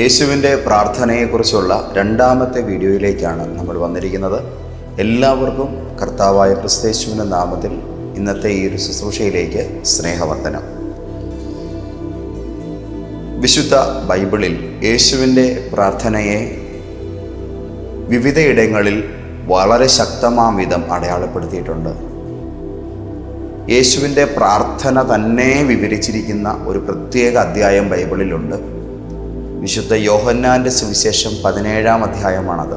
യേശുവിന്റെ പ്രാർത്ഥനയെക്കുറിച്ചുള്ള രണ്ടാമത്തെ വീഡിയോയിലേക്കാണ് നമ്മൾ വന്നിരിക്കുന്നത്. എല്ലാവർക്കും കർത്താവായ ക്രിസ്തേശുവിന്റെ നാമത്തിൽ ഇന്നത്തെ ഈ ഒരു ശുശ്രൂഷയിലേക്ക് സ്നേഹവർദ്ധനം. വിശുദ്ധ ബൈബിളിൽ യേശുവിന്റെ പ്രാർത്ഥനയെ വിവിധയിടങ്ങളിൽ വളരെ ശക്തമാം വിധം അടയാളപ്പെടുത്തിയിട്ടുണ്ട്. യേശുവിന്റെ പ്രാർത്ഥന തന്നെ വിവരിച്ചിരിക്കുന്ന ഒരു പ്രത്യേക അധ്യായം ബൈബിളിലുണ്ട്. വിശുദ്ധ യോഹന്നാന്റെ സുവിശേഷം പതിനേഴാം അധ്യായമാണത്.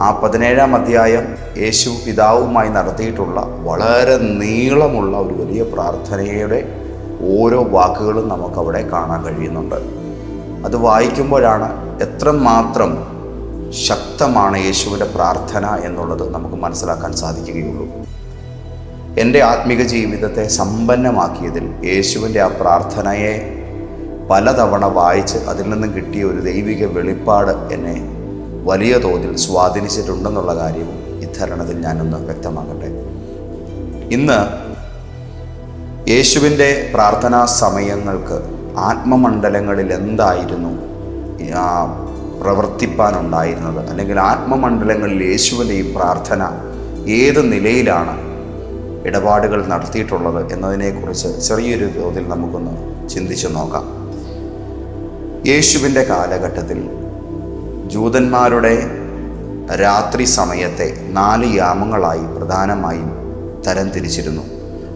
ആ പതിനേഴാം അധ്യായം യേശു പിതാവുമായി നടത്തിയിട്ടുള്ള വളരെ നീളമുള്ള ഒരു വലിയ പ്രാർത്ഥനയുടെ ഓരോ വാക്കുകളും നമുക്കവിടെ കാണാൻ കഴിയുന്നുണ്ട്. അത് വായിക്കുമ്പോഴാണ് എത്രമാത്രം ശക്തമാണ് യേശുവിന്റെ പ്രാർത്ഥന എന്നുള്ളത് നമുക്ക് മനസ്സിലാക്കാൻ സാധിക്കുകയുള്ളൂ. എന്റെ ആത്മീക ജീവിതത്തെ സമ്പന്നമാക്കിയതിൽ യേശുവിന്റെ ആ പ്രാർത്ഥനയെ പലതവണ വായിച്ച് അതിൽ നിന്നും കിട്ടിയ ഒരു ദൈവിക വെളിപ്പാട് എന്നെ വലിയ തോതിൽ സ്വാധീനിച്ചിട്ടുണ്ടെന്നുള്ള കാര്യവും ഇത്തരണത്തിൽ ഞാനൊന്ന് വ്യക്തമാക്കട്ടെ. ഇന്ന് യേശുവിന്റെ പ്രാർത്ഥനാ സമയങ്ങൾക്ക് ആത്മമണ്ഡലങ്ങളിൽ എന്തായിരുന്നു പ്രവർത്തിപ്പാനുണ്ടായിരുന്നത്? അല്ലെങ്കിൽ ആത്മമണ്ഡലങ്ങളിൽ യേശുവിന്റെ ഈ പ്രാർത്ഥന ഏത് നിലയിലാണ് ഇടപാടുകൾ നടത്തിയിട്ടുള്ളത് എന്നതിനെക്കുറിച്ച് ചെറിയൊരു തോതിൽ നമുക്കൊന്ന് ചിന്തിച്ചു നോക്കാം. യേശുവിന്റെ കാലഘട്ടത്തിൽ ജൂതന്മാരുടെ രാത്രി സമയത്തെ നാല് യാമങ്ങളായി പ്രധാനമായും തരംതിരിച്ചിരുന്നു.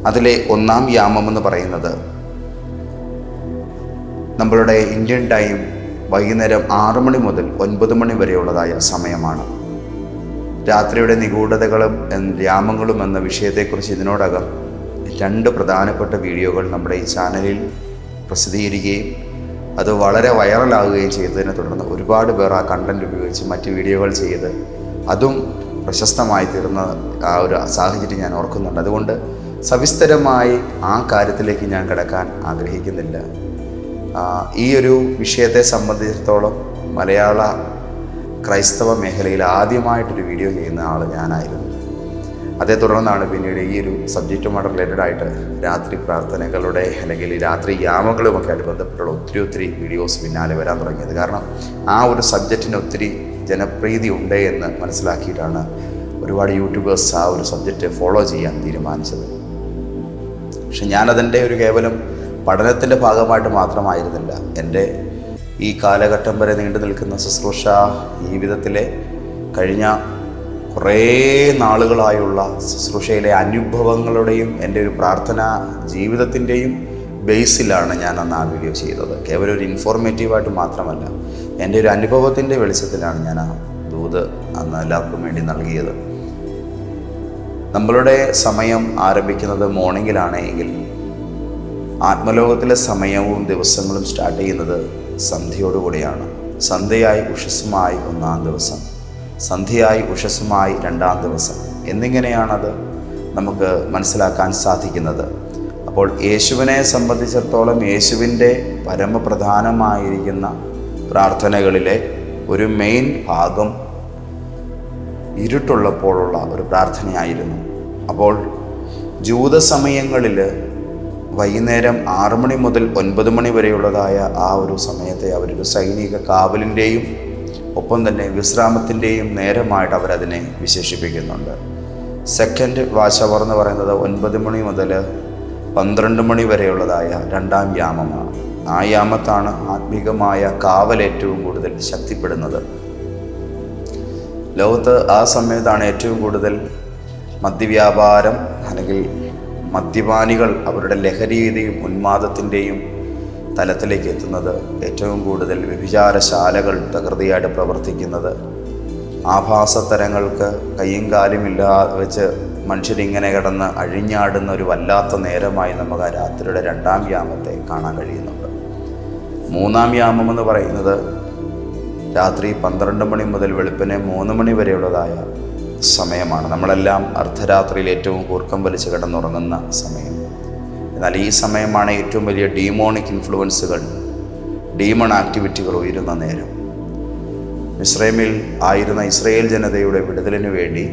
അതിലെ ഒന്നാം യാമം എന്ന് പറയുന്നത് നമ്മളുടെ ഇന്ത്യൻ ടൈം വൈകുന്നേരം ആറു മണി മുതൽ ഒൻപത് മണി വരെയുള്ളതായ സമയമാണ്. രാത്രിയുടെ നിഗൂഢതകളും യാമങ്ങളും എന്ന വിഷയത്തെക്കുറിച്ച് ഇതിനോടകം രണ്ട് പ്രധാനപ്പെട്ട വീഡിയോകൾ നമ്മുടെ ഈ ചാനലിൽ പ്രസിദ്ധീകരിക്കുകയും അത് വളരെ വൈറലാകുകയും ചെയ്തതിനെ തുടർന്ന് ഒരുപാട് പേർ ആ കണ്ടന്റ് ഉപയോഗിച്ച് മറ്റ് വീഡിയോകൾ ചെയ്ത് അതും പ്രശസ്തമായി തീർന്ന ആ ഒരു സാഹചര്യം ഞാൻ ഓർക്കുന്നുണ്ട്. അതുകൊണ്ട് സവിസ്തരമായി ആ കാര്യത്തിലേക്ക് ഞാൻ കിടക്കാൻ ആഗ്രഹിക്കുന്നില്ല. ഈ ഒരു വിഷയത്തെ സംബന്ധിച്ചിടത്തോളം മലയാള ക്രൈസ്തവ മേഖലയിൽ ആദ്യമായിട്ടൊരു വീഡിയോ ചെയ്യുന്ന ആൾ ഞാനായിരുന്നു. അതേ തുടർന്നാണ് പിന്നീട് ഈ ഒരു സബ്ജക്റ്റുമായിട്ട് റിലേറ്റഡ് ആയിട്ട് രാത്രി പ്രാർത്ഥനകളുടെ അല്ലെങ്കിൽ രാത്രി യാമങ്ങളുമൊക്കെ ആയിട്ട് ബന്ധപ്പെട്ടുള്ള ഒത്തിരി ഒത്തിരി വീഡിയോസ് പിന്നാലെ വരാൻ തുടങ്ങിയത്. കാരണം ആ ഒരു സബ്ജക്റ്റിന് ഒത്തിരി ജനപ്രീതി ഉണ്ട് എന്ന് മനസ്സിലാക്കിയിട്ടാണ് ഒരുപാട് യൂട്യൂബേഴ്സ് ആ ഒരു സബ്ജക്റ്റ് ഫോളോ ചെയ്യാൻ തീരുമാനിച്ചത്. പക്ഷെ ഞാനതിന്റെ ഒരു കേവലം പഠനത്തിന്റെ ഭാഗമായിട്ട് മാത്രമായിരുന്നില്ല. എന്റെ ഈ കാലഘട്ടം വരെ നീണ്ടു നിൽക്കുന്ന ശുശ്രൂഷ ജീവിതത്തിലെ കഴിഞ്ഞ കുറേ നാളുകളായുള്ള ശുശ്രൂഷയിലെ അനുഭവങ്ങളുടെയും എന്റെ ഒരു പ്രാർത്ഥന ജീവിതത്തിന്റെയും ബേസിലാണ് ഞാൻ അന്ന് ആ വീഡിയോ ചെയ്തത്. കേവലം ഒരു ഇൻഫോർമേറ്റീവായിട്ട് മാത്രമല്ല എന്റെ ഒരു അനുഭവത്തിന്റെ വെളിച്ചത്തിലാണ് ഞാൻ ആ ദൂത് അന്ന് എല്ലാവർക്കും വേണ്ടി നൽകിയത്. നമ്മളുടെ സമയം ആരംഭിക്കുന്നത് മോർണിംഗിലാണ് എങ്കിൽ ആത്മലോകത്തിലെ സമയവും ദിവസങ്ങളും സ്റ്റാർട്ട് ചെയ്യുന്നത് സന്ധ്യയോടുകൂടിയാണ്. സന്ധ്യയായി ഉഷസ്സുമായി ഒന്നാം ദിവസം. സന്ധ്യയായി ഉഷസ്സുമായി രണ്ടാം ദിവസം. എന്നിങ്ങനെയാണത് നമുക്ക് മനസ്സിലാക്കാൻ സാധിക്കുന്നത്. അപ്പോൾ യേശുവിനെ സംബന്ധിച്ചിടത്തോളം യേശുവിന്റെ പരമപ്രധാനമായിരിക്കുന്ന പ്രാർത്ഥനകളിലെ ഒരു മെയിൻ ഭാഗം ഇരുട്ടുള്ളപ്പോഴുള്ള ഒരു പ്രാർത്ഥനയായിരുന്നു. അപ്പോൾ ജൂത സമയങ്ങളിൽ വൈകുന്നേരം ആറു മണി മുതൽ ഒൻപത് മണി വരെയുള്ളതായ ആ ഒരു സമയത്തെ അവരൊരു സൈനിക കാവലിന്റെയും ഒപ്പം തന്നെ വിശ്രാമത്തിന്റെയും നേരമായിട്ട് അവരതിനെ വിശേഷിപ്പിക്കുന്നുണ്ട്. സെക്കൻഡ് വാച്ച് അവർ എന്ന് പറയുന്നത് ഒൻപത് മണി മുതൽ പന്ത്രണ്ട് മണി വരെയുള്ളതായ രണ്ടാം യാമമാണ്. ആ യാമത്താണ് ആത്മീകമായ കാവൽ ഏറ്റവും കൂടുതൽ ശക്തിപ്പെടുന്നത്. ലോകത്ത് ആ സമയത്താണ് ഏറ്റവും കൂടുതൽ മദ്യവ്യാപാരം അല്ലെങ്കിൽ മദ്യപാനികൾ അവരുടെ ലഹരിയുടെയും ഉന്മാദത്തിന്റെയും തലത്തിലേക്ക് എത്തുന്നത് ഏറ്റവും കൂടുതൽ വ്യഭിചാരശാലകൾ പ്രകൃതിയായിട്ട് പ്രവർത്തിക്കുന്നത്. ആഭാസത്തരങ്ങൾക്ക് കയ്യും കാലും ഇല്ലാ വെച്ച് മനുഷ്യരിങ്ങനെ കിടന്ന് അഴിഞ്ഞാടുന്ന ഒരു വല്ലാത്ത നേരമായി നമുക്ക് ആ രാത്രിയുടെ രണ്ടാം യാമത്തെ കാണാൻ കഴിയുന്നുണ്ട്. മൂന്നാം യാമം എന്ന് പറയുന്നത് രാത്രി പന്ത്രണ്ട് മണി മുതൽ വെളുപ്പിനെ മൂന്ന് മണി വരെയുള്ളതായ സമയമാണ്. നമ്മളെല്ലാം അർദ്ധരാത്രിയിൽ ഏറ്റവും കൂർക്കം വലിച്ച് കിടന്നുറങ്ങുന്ന സമയം. എന്നാൽ ഈ സമയമാണ് ഏറ്റവും വലിയ ഡീമോണിക് ഇൻഫ്ലുവൻസുകൾ ഡീമൺ ആക്ടിവിറ്റികൾ ഉയരുന്ന നേരം. ഇസ്രേമിൽ ആയിരുന്ന ഇസ്രയേൽ ജനതയുടെ വിടുതലിനു വേണ്ടി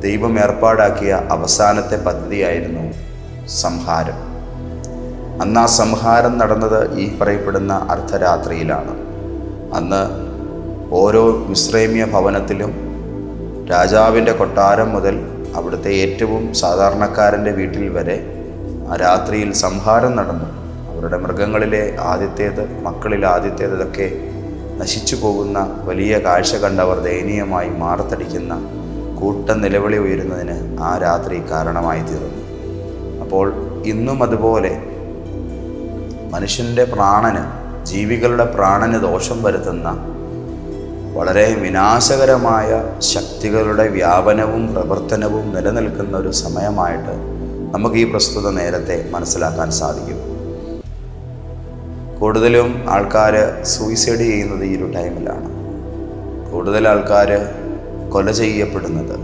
ദൈവം ഏർപ്പാടാക്കിയ അവസാനത്തെ പദ്ധതിയായിരുന്നു സംഹാരം. അന്ന് ആ സംഹാരം നടന്നത് ഈ പറയപ്പെടുന്ന അർദ്ധരാത്രിയിലാണ്. അന്ന് ഓരോ മിശ്രേമ്യ ഭവനത്തിലും രാജാവിന്റെ കൊട്ടാരം മുതൽ അവിടുത്തെ ഏറ്റവും സാധാരണക്കാരന്റെ വീട്ടിൽ വരെ ആ രാത്രിയിൽ സംഹാരം നടന്നു. അവരുടെ മൃഗങ്ങളിലെ ആദ്യത്തേത് മക്കളിൽ ആദ്യത്തേത് ഇതൊക്കെ നശിച്ചു പോകുന്ന വലിയ കാഴ്ച കണ്ടവർ ദയനീയമായി മാറത്തടിക്കുന്ന കൂട്ടം നിലവിളി ഉയരുന്നതിന് ആ രാത്രി കാരണമായി തീർന്നു. അപ്പോൾ ഇന്നും അതുപോലെ മനുഷ്യന്റെ പ്രാണന് ജീവികളുടെ പ്രാണന് ദോഷം വരുത്തുന്ന വളരെ വിനാശകരമായ ശക്തികളുടെ വ്യാപനവും പ്രവർത്തനവും നിലനിൽക്കുന്ന ഒരു സമയമായിട്ട് നമുക്ക് ഈ പ്രസ്തുത നേരത്തെ മനസ്സിലാക്കാൻ സാധിക്കും. കൂടുതലും ആൾക്കാർ സൂയിസൈഡ് ചെയ്യുന്നത് ഈ ഒരു ടൈമിലാണ്. കൂടുതൽ ആൾക്കാർ കൊല ചെയ്യപ്പെടുന്നത്.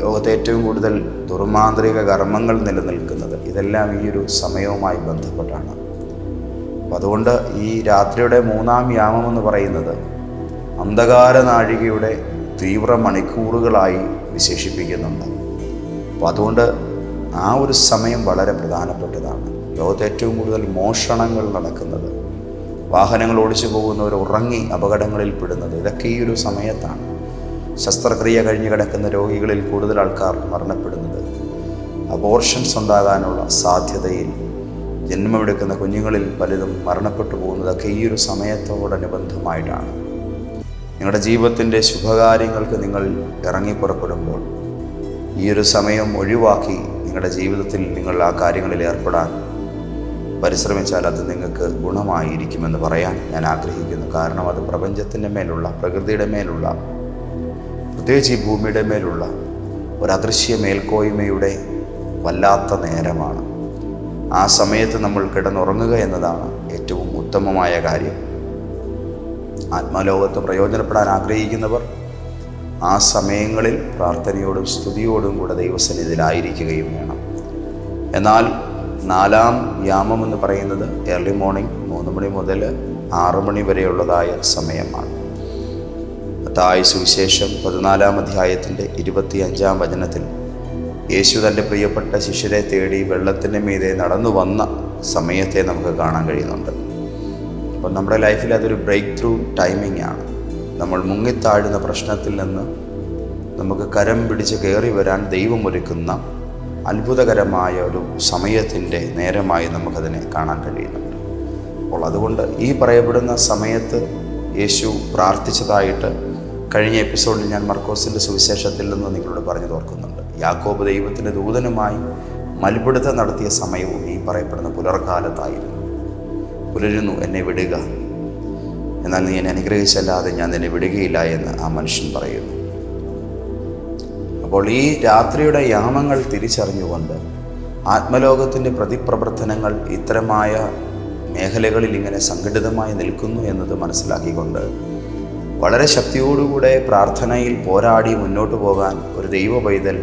ലോകത്തെ ഏറ്റവും കൂടുതൽ ദുർമാന്ത്രിക കർമ്മങ്ങൾ നിലനിൽക്കുന്നത് ഇതെല്ലാം ഈ ഒരു സമയവുമായി ബന്ധപ്പെട്ടാണ്. അപ്പം അതുകൊണ്ട് ഈ രാത്രിയുടെ മൂന്നാം യാമം എന്ന് പറയുന്നത് അന്ധകാര നാഴികയുടെ തീവ്ര മണിക്കൂറുകളായി വിശേഷിപ്പിക്കുന്നുണ്ട്. അപ്പോൾ അതുകൊണ്ട് ആ ഒരു സമയം വളരെ പ്രധാനപ്പെട്ടതാണ്. ലോകത്ത് ഏറ്റവും കൂടുതൽ മോഷണങ്ങൾ നടക്കുന്നത്. വാഹനങ്ങൾ ഓടിച്ചു പോകുന്നവർ ഉറങ്ങി അപകടങ്ങളിൽ പെടുന്നത് ഇതൊക്കെ ഈ ഒരു സമയത്താണ്. ശസ്ത്രക്രിയ കഴിഞ്ഞ് കിടക്കുന്ന രോഗികളിൽ കൂടുതൽ ആൾക്കാർ മരണപ്പെടുന്നത്. അബോർഷൻസ് ഉണ്ടാകാനുള്ള സാധ്യതയിൽ ജന്മമെടുക്കുന്ന കുഞ്ഞുങ്ങളിൽ പലതും മരണപ്പെട്ടു പോകുന്നതൊക്കെ ഈ ഒരു സമയത്തോടനുബന്ധമായിട്ടാണ് നിങ്ങളുടെ ജീവിതത്തിന്റെ ശുഭകാര്യങ്ങൾക്ക് നിങ്ങൾ ഇറങ്ങി പുറപ്പെടുമ്പോൾ ഈ ഒരു സമയം ഒഴിവാക്കി നിങ്ങളുടെ ജീവിതത്തിൽ നിങ്ങൾ ആ കാര്യങ്ങളിൽ ഏർപ്പെടാൻ പരിശ്രമിച്ചാൽ അത് നിങ്ങൾക്ക് ഗുണമായിരിക്കുമെന്ന് പറയാൻ ഞാൻ ആഗ്രഹിക്കുന്നു. കാരണം അത് പ്രപഞ്ചത്തിന്റെ മേലുള്ള പ്രകൃതിയുടെ മേലുള്ള പ്രത്യേകിച്ച് ഈ ഭൂമിയുടെ മേലുള്ള ഒരു അദൃശ്യ മേൽക്കോയ്മയുടെ വല്ലാത്ത നേരമാണ്. ആ സമയത്ത് നമ്മൾ കിടന്നുറങ്ങുക എന്നതാണ് ഏറ്റവും ഉത്തമമായ കാര്യം. ആത്മലോകത്ത് പ്രയോജനപ്പെടാൻ ആഗ്രഹിക്കുന്നവർ ആ സമയങ്ങളിൽ പ്രാർത്ഥനയോടും സ്തുതിയോടും കൂടെ ദൈവസന്നിധിയിലായിരിക്കുകയും വേണം. എന്നാൽ നാലാം യാമം എന്ന് പറയുന്നത് ഏർലി മോർണിംഗ് മൂന്ന് മണി മുതൽ ആറു മണി വരെയുള്ളതായ സമയമാണ്. തായ് സുവിശേഷം പതിനാലാം അധ്യായത്തിന്റെ ഇരുപത്തി അഞ്ചാം വചനത്തിൽ യേശു തന്റെ പ്രിയപ്പെട്ട ശിഷ്യരെ തേടി വെള്ളത്തിന്റെ മീതെ നടന്നു വന്ന സമയത്തെ നമുക്ക് കാണാൻ കഴിയുന്നുണ്ട്. അപ്പം നമ്മുടെ ലൈഫിൽ അതൊരു ബ്രേക്ക് ത്രൂ ടൈമിംഗ് ആണ്. നമ്മൾ മുങ്ങിത്താഴുന്ന പ്രശ്നത്തിൽ നിന്ന് നമുക്ക് കരം പിടിച്ച് കയറി വരാൻ ദൈവം ഒരുക്കുന്ന അത്ഭുതകരമായ ഒരു സമയത്തിന്റെ നേരമായി നമുക്കതിനെ കാണാൻ കഴിയുന്നുണ്ട്. അപ്പോൾ അതുകൊണ്ട് ഈ പറയപ്പെടുന്ന സമയത്ത് യേശു പ്രാർത്ഥിച്ചതായിട്ട് കഴിഞ്ഞ എപ്പിസോഡിൽ ഞാൻ മർക്കോസിന്റെ സുവിശേഷത്തിൽ നിന്ന് നിങ്ങളോട് പറഞ്ഞു തോർക്കുന്നുണ്ട്. യാക്കോബ് ദൈവത്തിന്റെ ദൂതനുമായി മൽപിടുത്തം നടത്തിയ സമയവും ഈ പറയപ്പെടുന്ന പുലർക്കാലത്തായിരുന്നു പുലരുന്നു എന്നെ വിടുക എന്നാൽ നീ എന്നെ അനുഗ്രഹിച്ചല്ലാതെ ഞാൻ നിന്നെ വിടുകയില്ല എന്ന് ആ മനുഷ്യൻ പറയുന്നു. അപ്പോൾ ഈ രാത്രിയുടെ യാമങ്ങൾ തിരിച്ചറിഞ്ഞുകൊണ്ട് ആത്മലോകത്തിന്റെ പ്രതിപ്രവർത്തനങ്ങൾ ഇത്തരമായ മേഖലകളിൽ ഇങ്ങനെ സംഘടിതമായി നിൽക്കുന്നു എന്നത് മനസ്സിലാക്കിക്കൊണ്ട് വളരെ ശക്തിയോടുകൂടെ പ്രാർത്ഥനയിൽ പോരാടി മുന്നോട്ട് പോകാൻ ഒരു ദൈവ പൈതൽ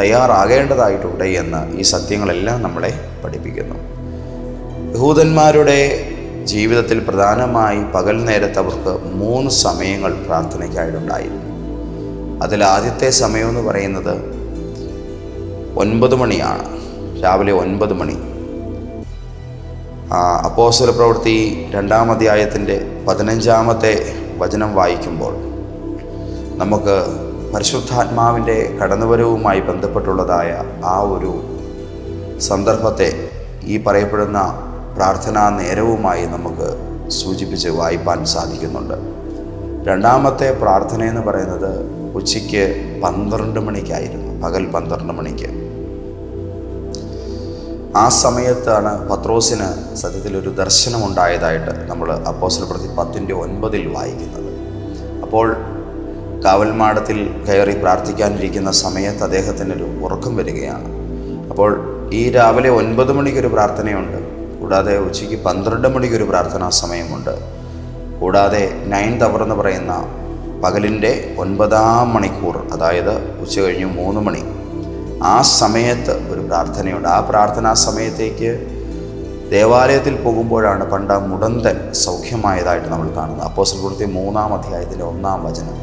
തയ്യാറാകേണ്ടതായിട്ടുണ്ട് എന്ന് ഈ സത്യങ്ങളെല്ലാം നമ്മളെ പഠിപ്പിക്കുന്നു. യഹൂദന്മാരുടെ ജീവിതത്തിൽ പ്രധാനമായി പകൽ നേരത്ത് അവർക്ക് മൂന്ന് സമയങ്ങൾ പ്രാർത്ഥനയ്ക്കായിട്ടുണ്ടായിരുന്നു അതിൽ ആദ്യത്തെ സമയം എന്ന് പറയുന്നത് ഒൻപത് മണിയാണ്. രാവിലെ ഒൻപത് മണി. അപ്പോസ്വല പ്രവൃത്തി രണ്ടാം അധ്യായത്തിന്റെ പതിനഞ്ചാമത്തെ വചനം വായിക്കുമ്പോൾ നമുക്ക് പരിശുദ്ധാത്മാവിന്റെ കടന്നുവരവുമായി ബന്ധപ്പെട്ടുള്ളതായ ആ ഒരു സന്ദർഭത്തെ ഈ പറയപ്പെടുന്ന പ്രാർത്ഥനാ നേരവുമായി നമുക്ക് സൂചിപ്പിച്ച് വായിപ്പാൻ സാധിക്കുന്നുണ്ട്. രണ്ടാമത്തെ പ്രാർത്ഥന എന്ന് പറയുന്നത് ഉച്ചയ്ക്ക് പന്ത്രണ്ട് മണിക്കായിരുന്നു. പകൽ പന്ത്രണ്ട് മണിക്ക്. ആ സമയത്താണ് പത്രോസിന് സത്യത്തിൽ ഒരു ദർശനം ഉണ്ടായതായിട്ട് നമ്മൾ അപ്പോസൽ പ്രതി പത്തിന്റെ ഒൻപതിൽ വായിക്കുന്നത്. അപ്പോൾ കാവൽമാടത്തിൽ കയറി പ്രാർത്ഥിക്കാനിരിക്കുന്ന സമയത്ത് അദ്ദേഹത്തിനൊരു ഉറക്കം വരികയാണ്. അപ്പോൾ ഈ രാവിലെ ഒൻപത് മണിക്കൊരു പ്രാർത്ഥനയുണ്ട്. കൂടാതെ ഉച്ചയ്ക്ക് പന്ത്രണ്ട് മണിക്കൊരു പ്രാർത്ഥനാ സമയമുണ്ട്. കൂടാതെ നയൻ അവർ എന്ന് പറയുന്ന പകലിന്റെ ഒൻപതാം മണിക്കൂർ അതായത് ഉച്ച കഴിഞ്ഞ് മൂന്ന് മണി. ആ സമയത്ത് ഒരു പ്രാർത്ഥനയുണ്ട്. ആ പ്രാർത്ഥനാ സമയത്തേക്ക് ദേവാലയത്തിൽ പോകുമ്പോഴാണ് പണ്ട മുടന്തൻ സൗഖ്യമായതായിട്ട് നമ്മൾ കാണുന്നത്. അപ്പോസ്റ്റൽ പ്രവൃത്തി മൂന്നാം അധ്യായത്തിലെ ഒന്നാം വചനം.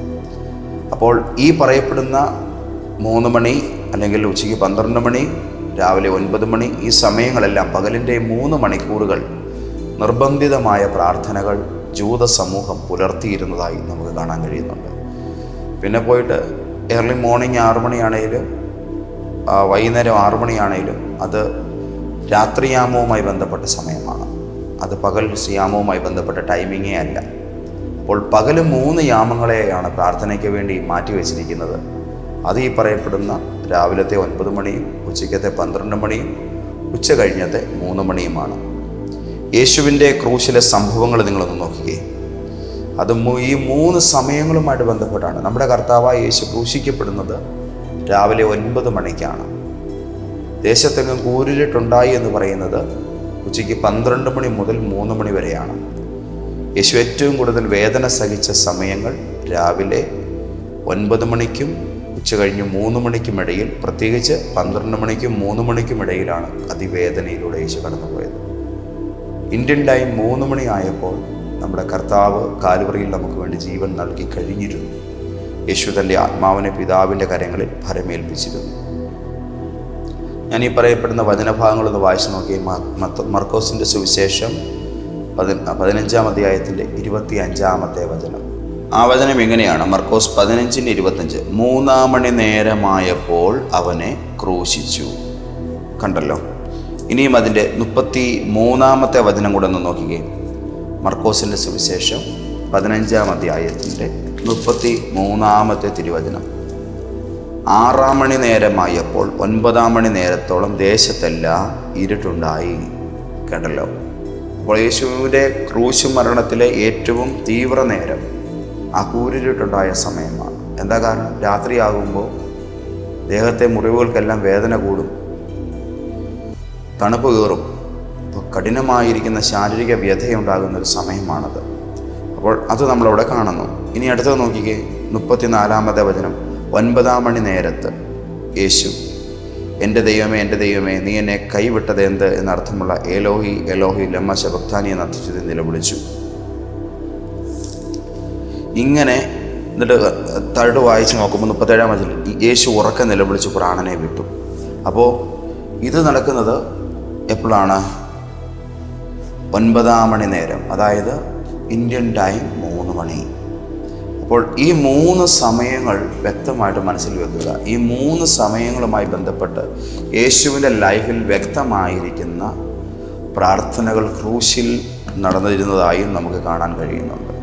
അപ്പോൾ ഈ പറയപ്പെടുന്ന മൂന്ന് മണി അല്ലെങ്കിൽ ഉച്ചയ്ക്ക് പന്ത്രണ്ട് മണി രാവിലെ ഒൻപത് മണി ഈ സമയങ്ങളെല്ലാം പകലിന്റെ മൂന്ന് മണിക്കൂറുകൾ നിർബന്ധിതമായ പ്രാർത്ഥനകൾ ജൂത സമൂഹം പുലർത്തിയിരുന്നതായി നമുക്ക് കാണാൻ കഴിയുന്നുണ്ട്. പിന്നെ പോയിട്ട് ഏർലി മോർണിംഗ് ആറു മണിയാണേലും വൈകുന്നേരം ആറു മണിയാണേലും അത് രാത്രിയാമവുമായി ബന്ധപ്പെട്ട സമയമാണ്. അത് പകൽ യാമവുമായി ബന്ധപ്പെട്ട ടൈമിങ്ങേ അല്ല. അപ്പോൾ പകൽ മൂന്ന് യാമങ്ങളെയാണ് പ്രാർത്ഥനയ്ക്ക് വേണ്ടി മാറ്റിവെച്ചിരിക്കുന്നത്. അത് ഈ പറയപ്പെടുന്ന രാവിലത്തെ ഒൻപത് മണിയും ഉച്ചയ്ക്കത്തെ പന്ത്രണ്ട് മണിയും ഉച്ച കഴിഞ്ഞത്തെ മൂന്ന് മണിയുമാണ്. യേശുവിന്റെ ക്രൂശിലെ സംഭവങ്ങൾ നിങ്ങളൊന്ന് നോക്കുകയും അത് ഈ മൂന്ന് സമയങ്ങളുമായിട്ട് ബന്ധപ്പെട്ടാണ്. നമ്മുടെ കർത്താവായ യേശു ക്രൂശിക്കപ്പെടുന്നത് രാവിലെ ഒൻപത് മണിക്കാണ്. ദേശത്തെങ്ങും കൂരിലിട്ടുണ്ടായി എന്ന് പറയുന്നത് ഉച്ചയ്ക്ക് പന്ത്രണ്ട് മണി മുതൽ മൂന്ന് മണി വരെയാണ്. യേശു ഏറ്റവും കൂടുതൽ വേദന സഹിച്ച സമയങ്ങൾ രാവിലെ ഒൻപത് മണിക്കും ഉച്ച കഴിഞ്ഞ് മൂന്ന് മണിക്കും ഇടയിൽ പ്രത്യേകിച്ച് പന്ത്രണ്ട് മണിക്കും മൂന്ന് മണിക്കും ഇടയിലാണ് അതിവേദനയിലൂടെ യേശു കടന്നുപോയത്. ഇന്ത്യൻ ടൈം മൂന്ന് മണി ആയപ്പോൾ നമ്മുടെ കർത്താവ് കാലുവറിയിൽ നമുക്ക് വേണ്ടി ജീവൻ നൽകി കഴിഞ്ഞിരുന്നു. യേശു തന്റെ ആത്മാവിനെ പിതാവിന്റെ കരങ്ങളിൽ ഭരമേൽപ്പിച്ചിരുന്നു. ഞാൻ ഈ പറയപ്പെടുന്ന വചനഭാഗങ്ങളൊന്ന് വായിച്ചു നോക്കി മർക്കോസിന്റെ സുവിശേഷം പതി പതിനഞ്ചാം അധ്യായത്തിന്റെ ഇരുപത്തി അഞ്ചാമത്തെ വചനം. ആ വചനം എങ്ങനെയാണ്? മർക്കോസ് പതിനഞ്ചിന് ഇരുപത്തഞ്ച്. മൂന്നാം മണി നേരമായപ്പോൾ അവനെ ക്രൂശിച്ചു. കണ്ടല്ലോ? ഇനിയും അതിന്റെ മുപ്പത്തി മൂന്നാമത്തെ വചനം കൂടെ ഒന്ന് നോക്കിക്കേ. മർക്കോസിന്റെ സുവിശേഷം പതിനഞ്ചാം അധ്യായത്തിന്റെ മുപ്പത്തി മൂന്നാമത്തെ തിരുവചനം. ആറാം മണി നേരമായപ്പോൾ ഒൻപതാം മണി നേരത്തോളം ദേശത്തെല്ലാം ഇരുട്ടുണ്ടായി. കണ്ടല്ലോ? അപ്പോൾ യേശുവിന്റെ ക്രൂശ് മരണത്തിലെ ഏറ്റവും തീവ്ര നേരം. ആ കൂരിരുട്ടുണ്ടായ സമയമാണ്. എന്താ കാരണം? രാത്രിയാകുമ്പോൾ ദേഹത്തെ മുറിവുകൾക്കെല്ലാം വേദന കൂടും. തണുപ്പ് കയറും അപ്പോൾ കഠിനമായിരിക്കുന്ന ശാരീരിക വ്യഥയുണ്ടാകുന്ന ഒരു സമയമാണത്. അപ്പോൾ അത് നമ്മളവിടെ കാണുന്നു. ഇനി അടുത്തത് നോക്കിക്കേ. മുപ്പത്തിനാലാമത്തെ വചനം. ഒൻപതാം മണി നേരത്ത് യേശു എന്റെ ദൈവമേ എന്റെ ദൈവമേ നീ എന്നെ കൈവിട്ടത് എന്ത് എന്നർത്ഥമുള്ള എലോഹി എലോഹി ലമ്മ ശബക്താനി എന്ന അർത്ഥത്തിൽ നിലവിളിച്ചു. ഇങ്ങനെ എന്നിട്ട് തഴുട് വായിച്ച് നോക്കുമ്പോൾ മുപ്പത്തേഴാം മതി യേശു ഉറക്കെ നിലവിളിച്ച് പ്രാണനെ വിട്ടു. അപ്പോൾ ഇത് നടക്കുന്നത് എപ്പോഴാണ്? ഒൻപതാം മണി നേരം അതായത് ഇന്ത്യൻ ടൈം മൂന്ന് മണി. അപ്പോൾ ഈ മൂന്ന് സമയങ്ങൾ വ്യക്തമായിട്ട് മനസ്സിൽ വെക്കുക. ഈ മൂന്ന് സമയങ്ങളുമായി ബന്ധപ്പെട്ട് യേശുവിന്റെ ലൈഫിൽ വ്യക്തമായിരിക്കുന്ന പ്രാർത്ഥനകൾ ക്രൂശിൽ നടന്നിരുന്നതായും നമുക്ക് കാണാൻ കഴിയുന്നുണ്ട്.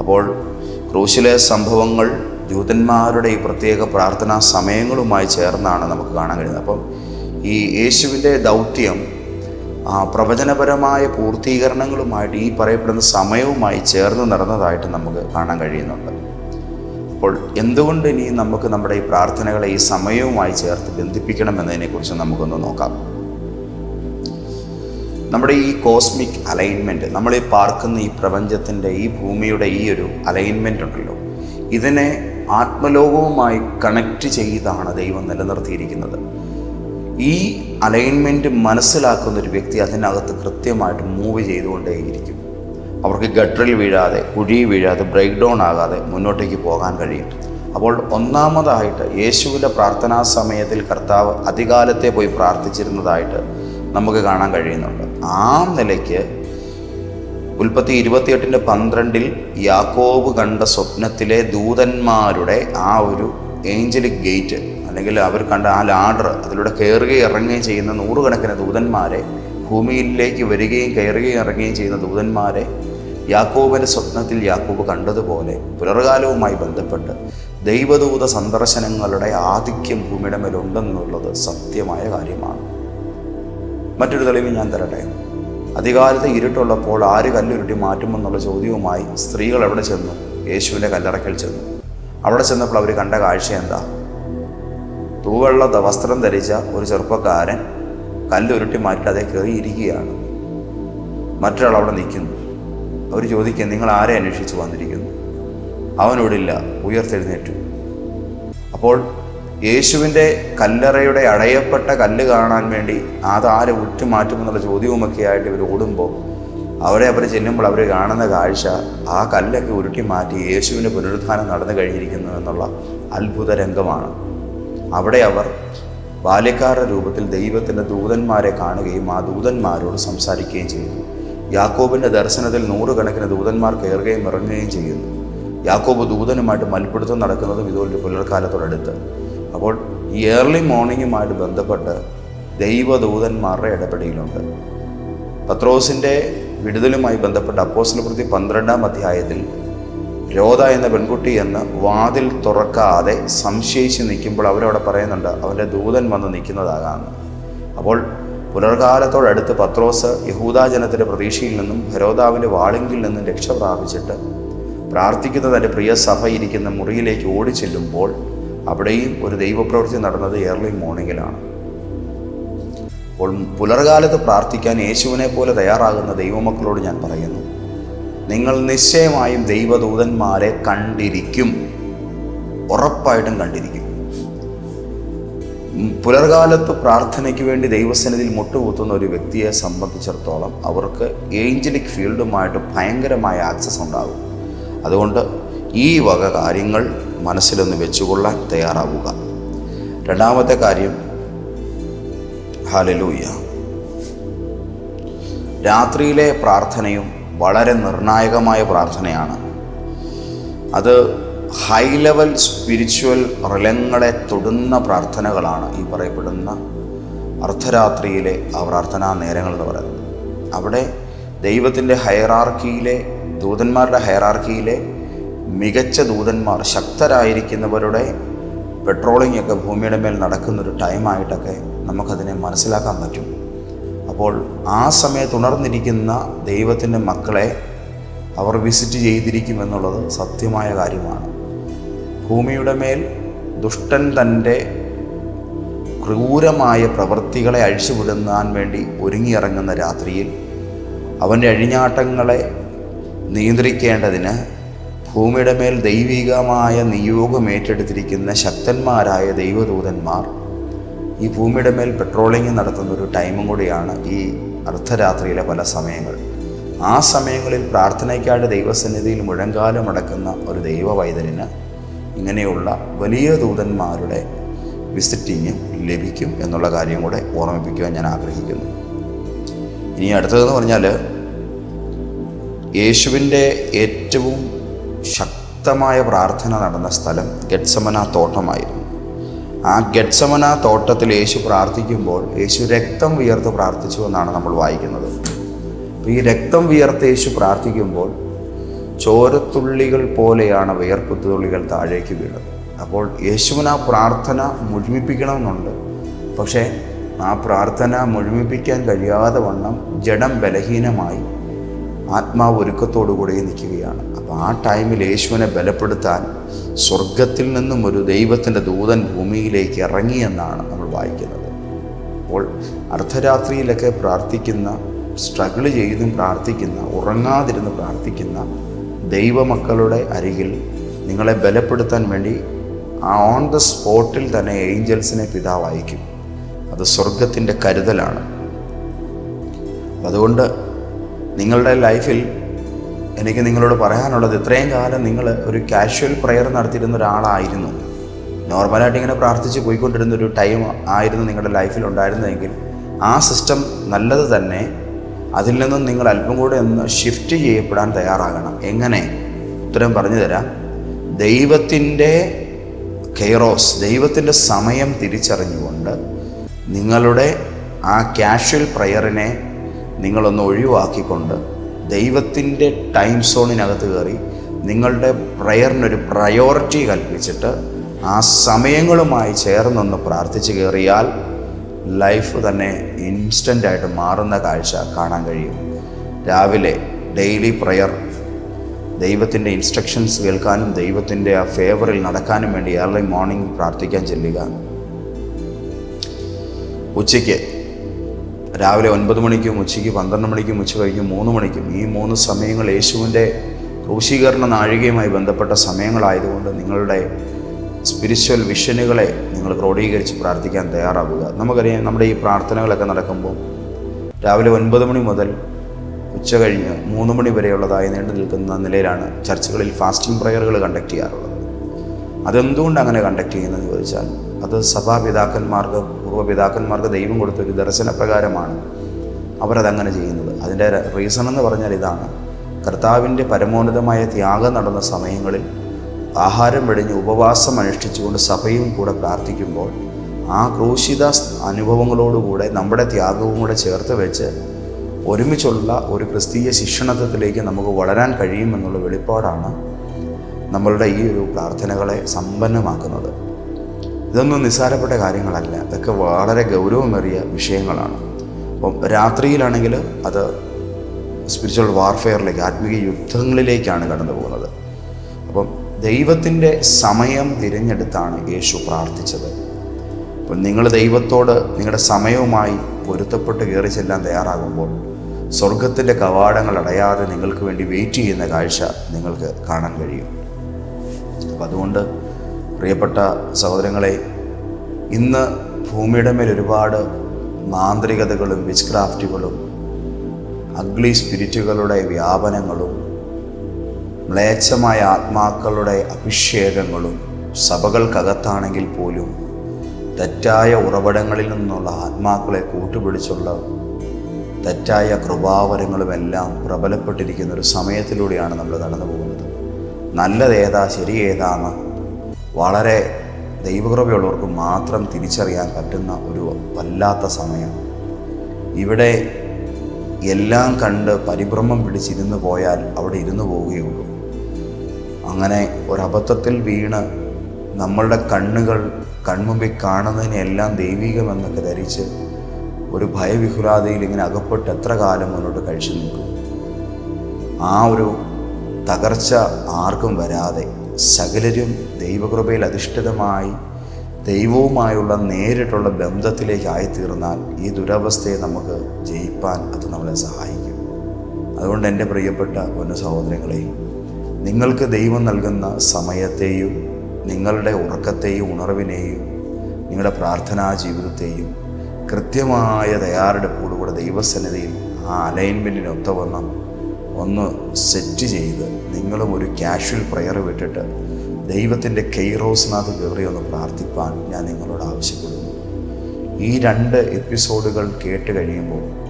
അപ്പോൾ ക്രൂശിലെ സംഭവങ്ങൾ ജൂതന്മാരുടെ ഈ പ്രത്യേക പ്രാർത്ഥനാ സമയങ്ങളുമായി ചേർന്നാണ് നമുക്ക് കാണാൻ കഴിയുന്നത്. അപ്പം ഈ യേശുവിന്റെ ദൗത്യം പ്രവചനപരമായ പൂർത്തീകരണങ്ങളുമായിട്ട് ഈ പറയപ്പെടുന്ന സമയവുമായി ചേർന്ന് നടന്നതായിട്ട് നമുക്ക് കാണാൻ കഴിയുന്നുണ്ട്. അപ്പോൾ എന്തുകൊണ്ട് ഇനി നമുക്ക് നമ്മുടെ ഈ പ്രാർത്ഥനകളെ ഈ സമയവുമായി ചേർത്ത് ബന്ധിപ്പിക്കണം എന്നതിനെക്കുറിച്ച് നമുക്കൊന്ന് നോക്കാം. നമ്മുടെ ഈ കോസ്മിക് അലൈൻമെന്റ് നമ്മൾ ഈ പാർക്കുന്ന ഈ പ്രപഞ്ചത്തിന്റെ ഈ ഭൂമിയുടെ ഈ ഒരു അലൈൻമെന്റ് ഉണ്ടല്ലോ. ഇതിനെ ആത്മലോകവുമായി കണക്റ്റ് ചെയ്താണ് ദൈവം നിലനിർത്തിയിരിക്കുന്നത്. ഈ അലൈൻമെന്റ് മനസ്സിലാക്കുന്ന ഒരു വ്യക്തി അതിനകത്ത് കൃത്യമായിട്ട് മൂവ് ചെയ്തുകൊണ്ടേയിരിക്കും. അവർക്ക് ഗട്ടറിൽ വീഴാതെ കുഴി വീഴാതെ ബ്രേക്ക് ഡൗൺ ആകാതെ മുന്നോട്ടേക്ക് പോകാൻ കഴിയും. അപ്പോൾ ഒന്നാമതായിട്ട് യേശുവിന്റെ പ്രാർത്ഥനാ സമയത്തിൽ കർത്താവ് അധികാലത്തെ പോയി പ്രാർത്ഥിച്ചിരുന്നതായിട്ട് നമുക്ക് കാണാൻ കഴിയുന്നുണ്ട്. ആ നിലയ്ക്ക് ഉൽപ്പത്തി ഇരുപത്തിയെട്ടിന്റെ പന്ത്രണ്ടിൽ യാക്കോബ് കണ്ട സ്വപ്നത്തിലെ ദൂതന്മാരുടെ ആ ഒരു ഏഞ്ചലിക് ഗേറ്റ് അല്ലെങ്കിൽ അവർ കണ്ട ആ ലാഡർ അതിലൂടെ കയറുകയും ഇറങ്ങുകയും ചെയ്യുന്ന നൂറുകണക്കിന് ദൂതന്മാരെ ഭൂമിയിലേക്ക് വരികയും കയറുകയും ഇറങ്ങുകയും ചെയ്യുന്ന ദൂതന്മാരെ യാക്കോബിന്റെ സ്വപ്നത്തിൽ യാക്കോബ് കണ്ടതുപോലെ പുലർകാലവുമായി ബന്ധപ്പെട്ട് ദൈവദൂത സന്ദർശനങ്ങളുടെ ആധിക്യം ഭൂമിയുടെ മേലുണ്ടെന്നുള്ളത് സത്യമായ കാര്യമാണ്. മറ്റൊരു തെളിവ് ഞാൻ തരട്ടെ? അധികാരത്തെ ഇരുട്ടുള്ളപ്പോൾ ആര് കല്ലുരുട്ടി മാറ്റുമെന്നുള്ള ചോദ്യവുമായി സ്ത്രീകൾ എവിടെ ചെന്നു? യേശുവിന്റെ കല്ലറക്കൽ ചെന്നു. അവിടെ ചെന്നപ്പോൾ അവർ കണ്ട കാഴ്ച എന്താ? തൂവെള്ള വസ്ത്രം ധരിച്ച ഒരു ചെറുപ്പക്കാരൻ കല്ലുരുട്ടി മാറ്റി അതേ കയറിയിരിക്കുകയാണ്. മറ്റൊരാൾ അവിടെ നിൽക്കുന്നു. അവർ ചോദിക്കുക നിങ്ങൾ ആരെ അന്വേഷിച്ച് വന്നിരിക്കുന്നു? അവനോടില്ല ഉയർത്തെഴുന്നേറ്റു. അപ്പോൾ യേശുവിന്റെ കല്ലറയുടെ അടയപ്പെട്ട കല്ല് കാണാൻ വേണ്ടി അതാരെ ഉറ്റുമാറ്റുമെന്നുള്ള ചോദ്യവുമൊക്കെ ആയിട്ട് ഇവർ ഓടുമ്പോൾ അവിടെ അവർ ചെല്ലുമ്പോൾ അവർ കാണുന്ന കാഴ്ച ആ കല്ലൊക്കെ ഉരുട്ടി മാറ്റി യേശുവിന്റെ പുനരുദ്ധാനം നടന്നു കഴിഞ്ഞിരിക്കുന്നു എന്നുള്ള അത്ഭുത രംഗമാണ് അവിടെ അവർ ബാല്യക്കാരുടെ രൂപത്തിൽ ദൈവത്തിന്റെ ദൂതന്മാരെ കാണുകയും ആ ദൂതന്മാരോട് സംസാരിക്കുകയും ചെയ്യുന്നു. യാക്കോബിന്റെ ദർശനത്തിൽ നൂറുകണക്കിന് ദൂതന്മാർ കയറുകയും ഇറങ്ങുകയും ചെയ്യുന്നു. യാക്കോബ് ദൂതനുമായിട്ട് മൽപ്പിടുത്തം നടക്കുന്നതും ഇതുപോലെ പുലർക്കാലത്തോടടുത്ത്. അപ്പോൾ ഈ ഏർലി മോർണിംഗുമായിട്ട് ബന്ധപ്പെട്ട് ദൈവദൂതന്മാരുടെ ഇടപെടലുണ്ട്. പത്രോസിന്റെ വിടുതലുമായി ബന്ധപ്പെട്ട അപ്പോസ്തല പ്രവൃത്തി പന്ത്രണ്ടാം അധ്യായത്തിൽ രോധ എന്ന പെൺകുട്ടി എന്ന് വാതിൽ തുറക്കാതെ സംശയിച്ച് നിൽക്കുമ്പോൾ അവരവിടെ പറയുന്നുണ്ട് അവന്റെ ദൂതൻ വന്ന് നിൽക്കുന്നതാകാമെന്ന് അപ്പോൾ പുലർകാലത്തോടടുത്ത് പത്രോസ് യഹൂദാജനത്തിന്റെ പ്രതീക്ഷയിൽ നിന്നും ഹരോദാവിന്റെ വാളിങ്കിൽ നിന്നും രക്ഷ പ്രാപിച്ചിട്ട് പ്രാർത്ഥിക്കുന്ന തന്റെ പ്രിയ സഭ ഇരിക്കുന്ന മുറിയിലേക്ക് ഓടി ചെല്ലുമ്പോൾ അവിടെയും ഒരു ദൈവപ്രവൃത്തി നടന്നത് ഏർലി മോർണിംഗിലാണ് അപ്പോൾ പുലർകാലത്ത് പ്രാർത്ഥിക്കാൻ യേശുവിനെ പോലെ തയ്യാറാകുന്ന ദൈവമക്കളോട് ഞാൻ പറയുന്നു നിങ്ങൾ നിശ്ചയമായും ദൈവദൂതന്മാരെ കണ്ടിരിക്കും. ഉറപ്പായിട്ടും കണ്ടിരിക്കും. പുലർകാലത്ത് പ്രാർത്ഥനയ്ക്ക് വേണ്ടി ദൈവസന്നിധിയിൽ മുട്ടുകൂത്തുന്ന ഒരു വ്യക്തിയെ സംബന്ധിച്ചിടത്തോളം അവർക്ക് ഏഞ്ചലിക് ഫീൽഡുമായിട്ട് ഭയങ്കരമായ ആക്സസ് ഉണ്ടാകും. അതുകൊണ്ട് ഈ വക കാര്യങ്ങൾ മനസ്സിലൊന്ന് വെച്ചുകൊള്ളാൻ തയ്യാറാവുക. രണ്ടാമത്തെ കാര്യം ഹാലലൂയ രാത്രിയിലെ പ്രാർത്ഥനയും വളരെ നിർണായകമായ പ്രാർത്ഥനയാണ്. അത് ഹൈ ലെവൽ സ്പിരിച്വൽ റിലങ്ങളെ തൊടുന്ന പ്രാർത്ഥനകളാണ് ഈ പറയപ്പെടുന്ന അർദ്ധരാത്രിയിലെ ആ പ്രാർത്ഥനാ നേരങ്ങൾ എന്ന് പറയുന്നത്. അവിടെ ദൈവത്തിന്റെ ഹയറാർക്കിയിലെ ദൂതന്മാരുടെ ഹയറാർക്കിയിലെ മികച്ച ദൂതന്മാർ ശക്തരായിരിക്കുന്നവരുടെ പെട്രോളിംഗ് ഒക്കെ ഭൂമിയുടെ മേൽ നടക്കുന്നൊരു ടൈമായിട്ടൊക്കെ നമുക്കതിനെ മനസ്സിലാക്കാൻ പറ്റും. അപ്പോൾ ആ സമയത്ത് ഉണർന്നിരിക്കുന്ന ദൈവത്തിന്റെ മക്കളെ അവർ വിസിറ്റ് ചെയ്തിരിക്കുമെന്നുള്ളത് സത്യമായ കാര്യമാണ്. ഭൂമിയുടെ മേൽ ദുഷ്ടൻ തന്റെ ക്രൂരമായ പ്രവൃത്തികളെ അഴിച്ചുവിടുന്നാൻ വേണ്ടി ഒരുങ്ങിയിറങ്ങുന്ന രാത്രിയിൽ അവന്റെ അഴിഞ്ഞാട്ടങ്ങളെ നിയന്ത്രിക്കേണ്ടതിന് ഭൂമിയുടെ മേൽ ദൈവികമായ നിയോഗം ഏറ്റെടുത്തിരിക്കുന്ന ശക്തന്മാരായ ദൈവദൂതന്മാർ. ഈ ഭൂമിയുടെ മേൽ പെട്രോളിംഗ് നടത്തുന്ന ഒരു ടൈമും കൂടിയാണ് ഈ അർദ്ധരാത്രിയിലെ പല സമയങ്ങൾ. ആ സമയങ്ങളിൽ പ്രാർത്ഥനയ്ക്കായിട്ട് ദൈവസന്നിധിയിൽ മുഴങ്കാലം അടക്കുന്ന ഒരു ദൈവവൈതലിന് ഇങ്ങനെയുള്ള വലിയ ദൂതന്മാരുടെ വിസിറ്റിങ് ലഭിക്കും എന്നുള്ള കാര്യം കൂടെ ഓർമ്മിപ്പിക്കുവാൻ ഞാൻ ആഗ്രഹിക്കുന്നു. ഇനി അടുത്തതെന്ന് പറഞ്ഞാൽ യേശുവിന്റെ ഏറ്റവും ശക്തമായ പ്രാർത്ഥന നടന്ന സ്ഥലം ഗഡ്സമന തോട്ടമായിരുന്നു. ആ ഗഡ്സമന തോട്ടത്തിൽ യേശു പ്രാർത്ഥിക്കുമ്പോൾ യേശു രക്തം വിയർത്ത് പ്രാർത്ഥിച്ചു എന്നാണ് നമ്മൾ വായിക്കുന്നത്. ഈ രക്തം വിയർത്ത് യേശു പ്രാർത്ഥിക്കുമ്പോൾ ചോരത്തുള്ളികൾ പോലെയാണ് വിയർപ്പുത്തുള്ളികൾ താഴേക്ക് വീണത്. അപ്പോൾ യേശുവിന് ആ പ്രാർത്ഥന മുഴുമിപ്പിക്കണമെന്നുണ്ട്. പക്ഷേ ആ പ്രാർത്ഥന മുഴുമിപ്പിക്കാൻ കഴിയാതെ വണ്ണം ജഡം ബലഹീനമായി. ആത്മാവ് ഒരുക്കത്തോടുകൂടെ നിൽക്കുകയാണ്. അപ്പോൾ ആ ടൈമിൽ യേശുവിനെ ബലപ്പെടുത്താൻ സ്വർഗത്തിൽ നിന്നും ഒരു ദൈവത്തിന്റെ ദൂതൻ ഭൂമിയിലേക്ക് ഇറങ്ങിയെന്നാണ് നമ്മൾ വായിക്കുന്നത്. അപ്പോൾ അർദ്ധരാത്രിയിലൊക്കെ പ്രാർത്ഥിക്കുന്ന സ്ട്രഗിൾ ചെയ്തും പ്രാർത്ഥിക്കുന്ന ഉറങ്ങാതിരുന്ന് പ്രാർത്ഥിക്കുന്ന ദൈവമക്കളുടെ അരികിൽ നിങ്ങളെ ബലപ്പെടുത്താൻ വേണ്ടി ഓൺ ദ സ്പോട്ടിൽ തന്നെ ഏഞ്ചൽസിനെ പിതാവ് അയക്കും. അത് സ്വർഗത്തിന്റെ കരുതലാണ്. അതുകൊണ്ട് നിങ്ങളുടെ ലൈഫിൽ എനിക്ക് നിങ്ങളോട് പറയാനുള്ളത് ഇത്രയും കാലം നിങ്ങൾ ഒരു കാഷ്വൽ പ്രെയർ നടത്തിയിരുന്ന ഒരാളായിരുന്നു. നോർമലായിട്ട് ഇങ്ങനെ പ്രാർത്ഥിച്ച് പോയിക്കൊണ്ടിരുന്ന ഒരു ടൈം ആയിരുന്നു നിങ്ങളുടെ ലൈഫിൽ ഉണ്ടായിരുന്നതെങ്കിൽ ആ സിസ്റ്റം നല്ലത് തന്നെ അതിൽ നിന്നും നിങ്ങൾ അല്പം കൂടെ ഒന്ന് ഷിഫ്റ്റ് ചെയ്യപ്പെടാൻ തയ്യാറാകണം. എങ്ങനെ? ഉത്തരം പറഞ്ഞു തരാം. ദൈവത്തിന്റെ കെയറോസ് ദൈവത്തിന്റെ സമയം തിരിച്ചറിഞ്ഞുകൊണ്ട് നിങ്ങളുടെ ആ കാഷ്വൽ പ്രയറിനെ നിങ്ങളൊന്ന് ഒഴിവാക്കിക്കൊണ്ട് ദൈവത്തിന്റെ ടൈം സോണിനകത്ത് കയറി നിങ്ങളുടെ പ്രയറിനൊരു പ്രയോറിറ്റി കൽപ്പിച്ചിട്ട് ആ സമയങ്ങളുമായി ചേർന്നൊന്ന് പ്രാർത്ഥിച്ച് കയറിയാൽ ലൈഫ് തന്നെ ഇൻസ്റ്റന്റായിട്ട് മാറുന്ന കാഴ്ച കാണാൻ കഴിയും. രാവിലെ ഡെയിലി പ്രയർ ദൈവത്തിന്റെ ഇൻസ്ട്രക്ഷൻസ് കേൾക്കാനും ദൈവത്തിന്റെ ആ ഫേവറിൽ നടക്കാനും വേണ്ടി ഏർലി മോർണിംഗ് പ്രാർത്ഥിക്കാൻ ചെല്ലുക. ഉച്ചയ്ക്ക് രാവിലെ ഒൻപത് മണിക്കും ഉച്ചയ്ക്ക് പന്ത്രണ്ട് മണിക്കും ഉച്ച കഴിഞ്ഞ് മൂന്ന് മണിക്കും. ഈ മൂന്ന് സമയങ്ങൾ യേശുവിന്റെ ക്രൂശീകരണ നാഴികയുമായി ബന്ധപ്പെട്ട സമയങ്ങളായതുകൊണ്ട് നിങ്ങളുടെ സ്പിരിച്വൽ വിഷനുകളെ നിങ്ങൾ ക്രോഡീകരിച്ച് പ്രാർത്ഥിക്കാൻ തയ്യാറാവുക. നമുക്കറിയാം നമ്മുടെ ഈ പ്രാർത്ഥനകളൊക്കെ നടക്കുമ്പോൾ രാവിലെ ഒൻപത് മണി മുതൽ ഉച്ച കഴിഞ്ഞ് മൂന്ന് മണി വരെയുള്ളതായി നീണ്ടു നിൽക്കുന്ന നിലയിലാണ് ചർച്ചകളിൽ ഫാസ്റ്റിംഗ് പ്രയറുകൾ കണ്ടക്ട് ചെയ്യാറുള്ളത്. അതെന്തുകൊണ്ട് അങ്ങനെ കണ്ടക്ട് ചെയ്യുന്നതെന്ന് ചോദിച്ചാൽ അത് സഭാപിതാക്കന്മാർക്ക് പൂർവപിതാക്കന്മാർക്ക് ദൈവം കൊടുത്തൊരു ദർശനപ്രകാരമാണ് അവരതങ്ങനെ ചെയ്യുന്നത്. അതിന്റെ റീസൺ എന്ന് പറഞ്ഞാൽ ഇതാണ്. കർത്താവിന്റെ പരമോന്നതമായ ത്യാഗം നടന്ന സമയങ്ങളിൽ ആഹാരം വെടിഞ്ഞ് ഉപവാസം അനുഷ്ഠിച്ചുകൊണ്ട് സഭയും കൂടെ പ്രാർത്ഥിക്കുമ്പോൾ ആ ക്രൂശിത അനുഭവങ്ങളോടുകൂടെ നമ്മുടെ ത്യാഗവും കൂടെ ചേർത്ത് വെച്ച് ഒരുമിച്ചുള്ള ഒരു ക്രിസ്തീയ ശിക്ഷണത്വത്തിലേക്ക് നമുക്ക് വളരാൻ കഴിയുമെന്നുള്ള വെളിപ്പാടാണ് നമ്മളുടെ ഈ ഒരു പ്രാർത്ഥനകളെ സമ്പന്നമാക്കുന്നത്. ഇതൊന്നും നിസ്സാരപ്പെട്ട കാര്യങ്ങളല്ല. ഇതൊക്കെ വളരെ ഗൗരവമേറിയ വിഷയങ്ങളാണ്. അപ്പം രാത്രിയിലാണെങ്കിൽ അത് സ്പിരിച്വൽ വാർഫെയറിലേക്ക് ആത്മീയ യുദ്ധങ്ങളിലേക്കാണ് കടന്നു പോകുന്നത്. അപ്പം ദൈവത്തിന്റെ സമയം തിരഞ്ഞെടുത്താണ് യേശു പ്രാർത്ഥിച്ചത്. അപ്പം നിങ്ങൾ ദൈവത്തോട് നിങ്ങളുടെ സമയവുമായി പൊരുത്തപ്പെട്ട് കയറി ചെല്ലാൻ തയ്യാറാകുമ്പോൾ സ്വർഗത്തിന്റെ കവാടങ്ങൾ അടയാതെ നിങ്ങൾക്ക് വേണ്ടി വെയിറ്റ് ചെയ്യുന്ന കാഴ്ച നിങ്ങൾക്ക് കാണാൻ കഴിയും. അപ്പം അതുകൊണ്ട് പ്രിയപ്പെട്ട സഹോദരങ്ങളെ ഇന്ന് ഭൂമിയുടെ മേൽ ഒരുപാട് മാന്ത്രികതകളും വിച്ച് ക്രാഫ്റ്റുകളും അഗ്ലി സ്പിരിറ്റുകളുടെ വ്യാപനങ്ങളും മ്ലേച്ഛമായ ആത്മാക്കളുടെ അഭിഷേകങ്ങളും സഭകൾക്കകത്താണെങ്കിൽ പോലും തെറ്റായ ഉറവിടങ്ങളിൽ നിന്നുള്ള ആത്മാക്കളെ കൂട്ടുപിടിച്ചുള്ള തെറ്റായ കൃപാവരങ്ങളുമെല്ലാം പ്രബലപ്പെട്ടിരിക്കുന്ന ഒരു സമയത്തിലൂടെയാണ് നമ്മൾ കടന്നു പോകുന്നത് നല്ലതേതാ ശരിയേതാന്ന് വളരെ ദൈവകൃപയുള്ളവർക്ക് മാത്രം തിരിച്ചറിയാൻ പറ്റുന്ന ഒരു വല്ലാത്ത സമയം. ഇവിടെ എല്ലാം കണ്ട് പരിഭ്രമം പിടിച്ചിരുന്നു പോയാൽ അവിടെ ഇരുന്നു പോവുകയുള്ളൂ അങ്ങനെ ഒരബദ്ധത്തിൽ വീണ് നമ്മളുടെ കണ്ണുകൾ കൺമുമ്പിൽ കാണുന്നതിനെല്ലാം ദൈവികമെന്നൊക്കെ ധരിച്ച് ഒരു ഭയവിഹുലാതയിൽ ഇങ്ങനെ അകപ്പെട്ട് എത്ര കാലം മുന്നോട്ട് കഴിച്ചു നിൽക്കും. ആ ഒരു തകർച്ച ആർക്കും വരാതെ സകലരും ദൈവകൃപയിൽ അധിഷ്ഠിതമായി ദൈവവുമായുള്ള നേരിട്ടുള്ള ബന്ധത്തിലേക്ക് ആയിത്തീർന്നാൽ ഈ ദുരവസ്ഥയെ നമുക്ക് ജയിപ്പാൻ അത് നമ്മളെ സഹായിക്കും. അതുകൊണ്ട് എന്റെ പ്രിയപ്പെട്ട പൊന്നു സഹോദരങ്ങളെ നിങ്ങൾക്ക് ദൈവം നൽകുന്ന സമയത്തെയും നിങ്ങളുടെ ഉറക്കത്തെയും ഉണർവിനെയും നിങ്ങളുടെ പ്രാർത്ഥനാ ജീവിതത്തെയും കൃത്യമായ തയ്യാറെടുപ്പോടുകൂടെ ദൈവസന്നിധിയിൽ ആ അലൈൻമെന്റിനൊത്തവണ്ണം ഒന്ന് സെറ്റ് ചെയ്ത് നിങ്ങളും ഒരു കാഷ്വൽ പ്രയർ വിട്ടിട്ട് ദൈവത്തിന്റെ കെയ്റോസ്നാഥ് കയറി ഒന്ന് പ്രാർത്ഥിപ്പാൻ ഞാൻ നിങ്ങളോട് ആവശ്യപ്പെടുന്നു. ഈ രണ്ട് എപ്പിസോഡുകൾ കേട്ട് കഴിയുമ്പോൾ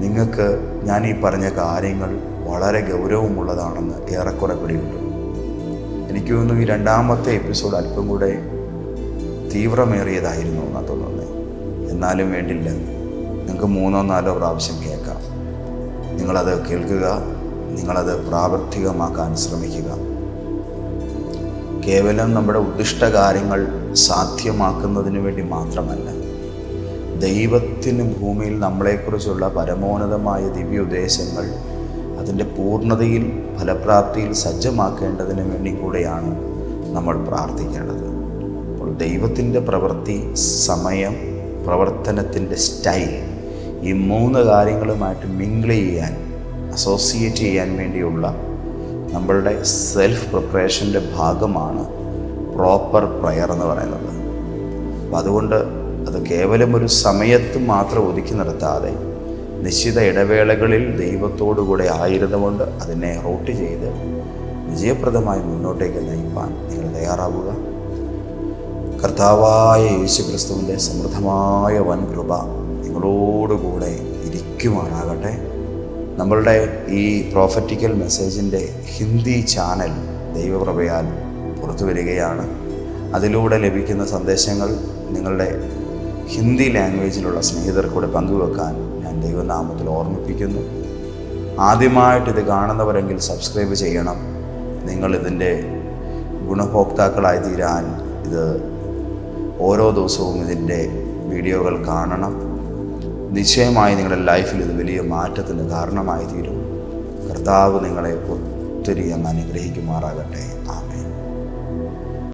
നിങ്ങൾക്ക് ഞാൻ ഈ പറഞ്ഞ കാര്യങ്ങൾ വളരെ ഗൗരവമുള്ളതാണെന്ന് ഏറെക്കുറെ പിടികിട്ടും എനിക്ക് തോന്നുന്നു ഈ രണ്ടാമത്തെ എപ്പിസോഡ് അല്പം കൂടെ തീവ്രമേറിയതായിരുന്നു എന്നാണ് തോന്നുന്നത്. എന്നാലും വേണ്ടില്ല. നിങ്ങൾക്ക് മൂന്നോ നാലോ പ്രാവശ്യം കേൾക്കാം. നിങ്ങളത് കേൾക്കുക നിങ്ങളത് പ്രാവർത്തികമാക്കാൻ ശ്രമിക്കുക. കേവലം നമ്മുടെ ഉദ്ദിഷ്ട കാര്യങ്ങൾ സാധ്യമാക്കുന്നതിന് വേണ്ടി മാത്രമല്ല ദൈവത്തിന് ഭൂമിയിൽ നമ്മളെക്കുറിച്ചുള്ള പരമോന്നതമായ ദിവ്യ ഉദ്ദേശങ്ങൾ അതിന്റെ പൂർണതയിൽ ഫലപ്രാപ്തിയിൽ സജ്ജമാക്കേണ്ടതിന് വേണ്ടി കൂടെയാണ് നമ്മൾ പ്രാർത്ഥിക്കേണ്ടത്. അപ്പോൾ ദൈവത്തിന്റെ പ്രവൃത്തി സമയം പ്രവർത്തനത്തിന്റെ സ്റ്റൈൽ ഈ മൂന്ന് കാര്യങ്ങളുമായിട്ട് മിങ്കിൾ ചെയ്യാൻ അസോസിയേറ്റ് ചെയ്യാൻ വേണ്ടിയുള്ള നമ്മളുടെ സെൽഫ് പ്രിപ്പറേഷന്റെ ഭാഗമാണ് പ്രോപ്പർ പ്രയർ എന്ന് പറയുന്നത്. അപ്പം അതുകൊണ്ട് അത് കേവലം ഒരു സമയത്ത് മാത്രം ഒതുക്കി നിർത്താതെ നിശ്ചിത ഇടവേളകളിൽ ദൈവത്തോടുകൂടെ ആയിരുന്നുകൊണ്ട് അതിനെ റൂട്ട് ചെയ്ത് വിജയപ്രദമായി മുന്നോട്ടേക്ക് നയിപ്പാൻ നിങ്ങൾ തയ്യാറാവുക. കർത്താവായ യേശു ക്രിസ്തുവിന്റെ സമൃദ്ധമായ വൻകൃപ നിങ്ങളോടുകൂടെ ഇരിക്കുമാറാകട്ടെ. നമ്മളുടെ ഈ പ്രോഫറ്റിക്കൽ മെസ്സേജിന്റെ ഹിന്ദി ചാനൽ ദൈവപ്രഭയാൽ പുറത്തു വരികയാണ്. അതിലൂടെ ലഭിക്കുന്ന സന്ദേശങ്ങൾ നിങ്ങളുടെ ഹിന്ദി ലാംഗ്വേജിലുള്ള സ്നേഹിതർക്കൂടെ പങ്കുവെക്കാൻ ഞാൻ ദൈവനാമത്തിൽ ഓർമ്മിപ്പിക്കുന്നു. ആദ്യമായിട്ട് ഇത് കാണുന്നവരെങ്കിൽ സബ്സ്ക്രൈബ് ചെയ്യണം. നിങ്ങൾ ഇതിന്റെ ഗുണഭോക്താക്കളായി തീരാൻ ഇത് ഓരോ ദിവസവും ഇതിന്റെ വീഡിയോകൾ കാണണം. നിശ്ചയമായി നിങ്ങളുടെ ലൈഫിൽ ഇത് വലിയ മാറ്റത്തിന് കാരണമായി തീരും. കർത്താവ് നിങ്ങളെ ഒത്തിരി അങ്ങ് അനുഗ്രഹിക്കുമാറാകട്ടെ. ആമേൻ